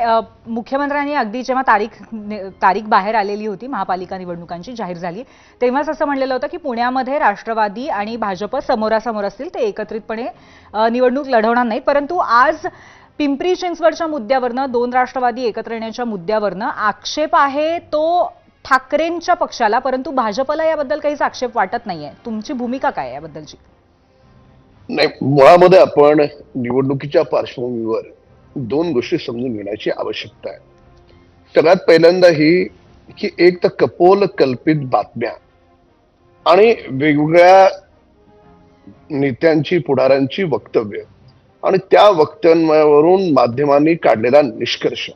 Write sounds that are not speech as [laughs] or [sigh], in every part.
मुख्यमंत्र्यांनी अगदी जेव्हा तारीख तारीख बाहेर आलेली होती महापालिका निवडणुकांची जाहीर झाली तेव्हाच असं म्हणलेलं होतं की पुण्यामध्ये राष्ट्रवादी आणि भाजप समोरासमोर असतील ते एकत्रितपणे निवडणूक लढवणार नाहीत. परंतु आज पिंपरी चिंचवडच्या मुद्द्यावरनं दोन राष्ट्रवादी एकत्र येण्याच्या मुद्द्यावरनं आक्षेप आहे तो ठाकरेंच्या पक्षाला परंतु भाजपला याबद्दल काहीच आक्षेप वाटत नाहीये. तुमची भूमिका काय याबद्दलची? नाही मुळामध्ये आपण निवडणुकीच्या पार्श्वभूमीवर दोन गोष्टी समजून घेण्याची आवश्यकता आहे. सगळ्यात पहिल्यांदा ही की एक तर कपोल कल्पित बातम्या आणि वेगवेगळ्या नेत्यांची पुढाऱ्यांची वक्तव्य आणि त्या वक्तव्यावरून माध्यमांनी काढलेला निष्कर्ष.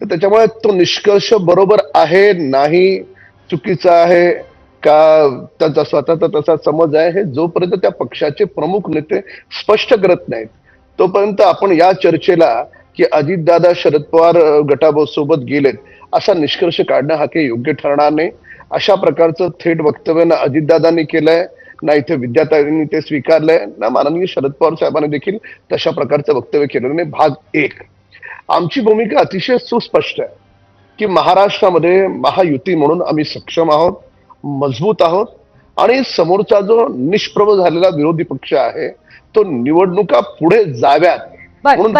तर त्याच्यामुळे तो निष्कर्ष बरोबर आहे नाही चुकीचा आहे का त्याचा स्वतःचा तसा समज आहे हे जोपर्यंत त्या पक्षाचे प्रमुख नेते स्पष्ट करत नाहीत तोपर्यंत आपण या चर्चेला की अजितदादा शरद पवार अ, गटासोबत गेलेत असा निष्कर्ष काढणं हा काही योग्य ठरणार नाही. अशा प्रकारचं थेट वक्तव्य ना अजितदादांनी केलंय ना इथे विद्यार्थ्यांनी ते स्वीकारलंय ना माननीय शरद पवार साहेबांनी देखील तशा प्रकारचं वक्तव्य केलेलं नाही. भाग एक. आमची भूमिका अतिशय सुस्पष्ट आहे की महाराष्ट्रामध्ये महायुती म्हणून आम्ही सक्षम आहोत मजबूत आहोत आणि समोरचा जो निष्प्रभ झालेला विरोधी पक्ष आहे तो निवडणुका पुढे जाव्यात. म्हणून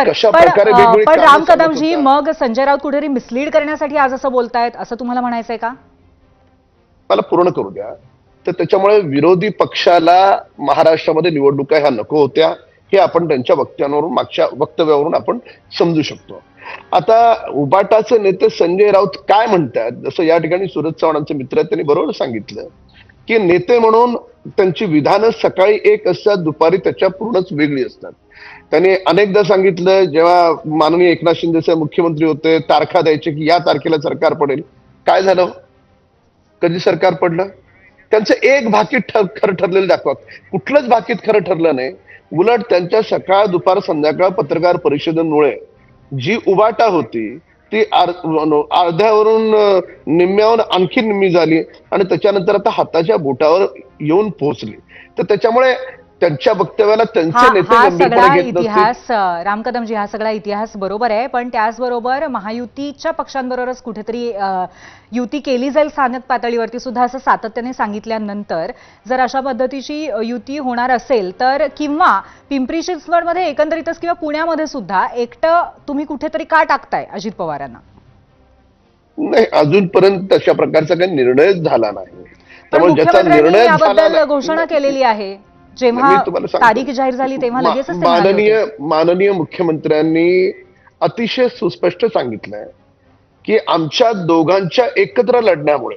पण राम कदमजी. मग संजय राऊत कुठेतरी मिसलीड करण्यासाठी आज असं बोलतायत असं तुम्हाला म्हणायचंय का? मला पूर्ण करू द्या. तर त्याच्यामुळे विरोधी पक्षाला महाराष्ट्रामध्ये निवडणुका ह्या नको होत्या हे आपण त्यांच्या वक्त्यांवरून मागच्या वक्तव्यावरून आपण समजू शकतो. आता उबाटाचे नेते संजय राऊत काय म्हणतात? जसं या ठिकाणी सुरज चव्हाणांचे मित्र आहेत त्यांनी बरोबर सांगितलं. की नेते म्हणून त्यांची विधानं सकाळी एक असतात दुपारी त्याच्या पूर्णच वेगळी असतात. त्यांनी अनेकदा सांगितलं जेव्हा माननीय एकनाथ शिंदे साहेब मुख्यमंत्री होते तारखा द्यायचे की या तारखेला सरकार पडेल. काय झालं? कधी सरकार पडलं? त्यांचं एक भाकीत ठर खरं ठरलेलं दाखवा. कुठलंच भाकीत खरं ठरलं नाही. उलट त्यांच्या सकाळ दुपार संध्याकाळ पत्रकार परिषदेमुळे जी उबाटा होती ती आर- अर्ध्यावरून निम्म्यावर आणखी निम्मी झाली आणि त्याच्यानंतर आता हाताच्या बोटावर येऊन पोहोचली. तर त्याच्यामुळे त्यांच्या वक्तव्याला त्यांचे नेते हा सगळा इतिहास राम कदमजी हा सगळा इतिहास बरोबर आहे पण त्याचबरोबर महायुतीच्या पक्षांबरोबरच कुठेतरी युती केली जाईल स्थानिक पातळीवरती सुद्धा असं सातत्याने सांगितल्यानंतर जर अशा पद्धतीची युती होणार असेल तर किंवा पिंपरी चिंचवडमध्ये एकंदरीतच किंवा पुण्यामध्ये सुद्धा एकटं तुम्ही कुठेतरी का टाकताय अजित पवारांना? नाही अजूनपर्यंत तशा प्रकारचा काही निर्णयच झाला नाही. त्यामुळे ज्याचा निर्णय घोषणा केलेली आहे. जेव्हा सांगतो. तारीख जाहीर झाली तेव्हा होते. माननीय माननीय मुख्यमंत्र्यांनी अतिशय सुस्पष्ट सांगितलंय की आमच्या दोघांच्या एकत्र लढण्यामुळे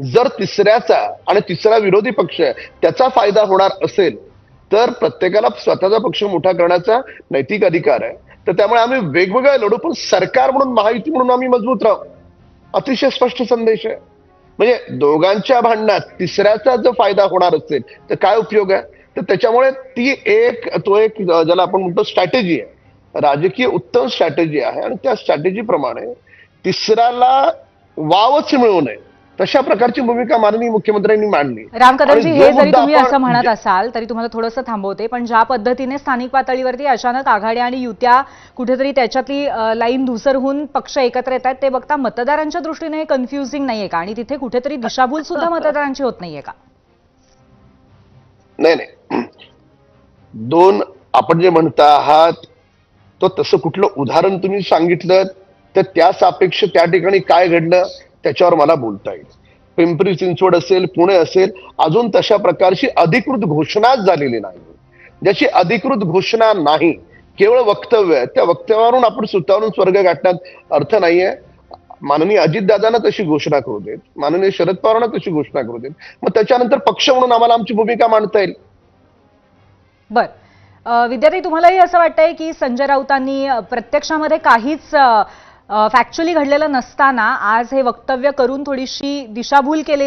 जर तिसऱ्याचा आणि तिसरा विरोधी पक्ष त्याचा फायदा होणार असेल तर प्रत्येकाला स्वतःचा पक्ष मोठा करण्याचा नैतिक अधिकार आहे तर त्यामुळे आम्ही वेगवेगळ्या लढू पण सरकार म्हणून महायुती म्हणून आम्ही मजबूत राहू अतिशय स्पष्ट संदेश आहे म्हणजे दोघांच्या भांडणात तिसऱ्याचा जर फायदा होणार असेल तर काय उपयोग आहे? तर त्याच्यामुळे ती एक तो एक ज्याला आपण म्हणतो स्ट्रॅटेजी आहे. राजकीय उत्तम स्ट्रॅटेजी आहे आणि त्या स्ट्रॅटेजी प्रमाणे तिसऱ्याला वावच मिळू नये. तशा प्रकारची भूमिका माननीय मुख्यमंत्र्यांनी मांडली. राम कदमजी आणि जो हे जरी तुम्ही असं म्हणत असाल तरी तुम्हाला थोडंसं थांबवते पण ज्या पद्धतीने स्थानिक पातळीवरती अचानक आघाड्या आणि युत्या कुठेतरी त्याच्यातली लाईन धुसर होऊन पक्ष एकत्र येत आहेत ते बघता मतदारांच्या दृष्टीने हे कन्फ्युजिंग नाहीये का? आणि तिथे कुठेतरी दिशाभूल सुद्धा [laughs] मतदारांची होत नाहीये का? नाही नाही. दोन आपण जे म्हणता आहात तो तसं कुठलं उदाहरण तुम्ही सांगितलं तर त्या सापेक्ष त्या ठिकाणी काय घडलं त्याच्यावर मला बोलता येईल. पिंपरी चिंचवड असेल पुणे असेल अजून तशा प्रकारची अधिकृत घोषणाच झालेली नाही. ज्याची अधिकृत घोषणा नाही केवळ वक्तव्य आहे. त्या वक्तव्यावरून आपण सुतावरून स्वर्ग गाठण्यात अर्थ नाहीये. माननीय अजितदादांना तशी घोषणा करू देत माननीय शरद पवारांना तशी घोषणा करू देत. मग त्याच्यानंतर पक्ष म्हणून आम्हाला आमची भूमिका मांडता येईल. बर. विद्यार्थी तुम्हालाही असं वाटतंय की संजय राऊतांनी प्रत्यक्षामध्ये काहीच फॅक्च्युअली घडलेलं नसताना आज हे वक्तव्य करून थोडीशी दिशाभूल केलेली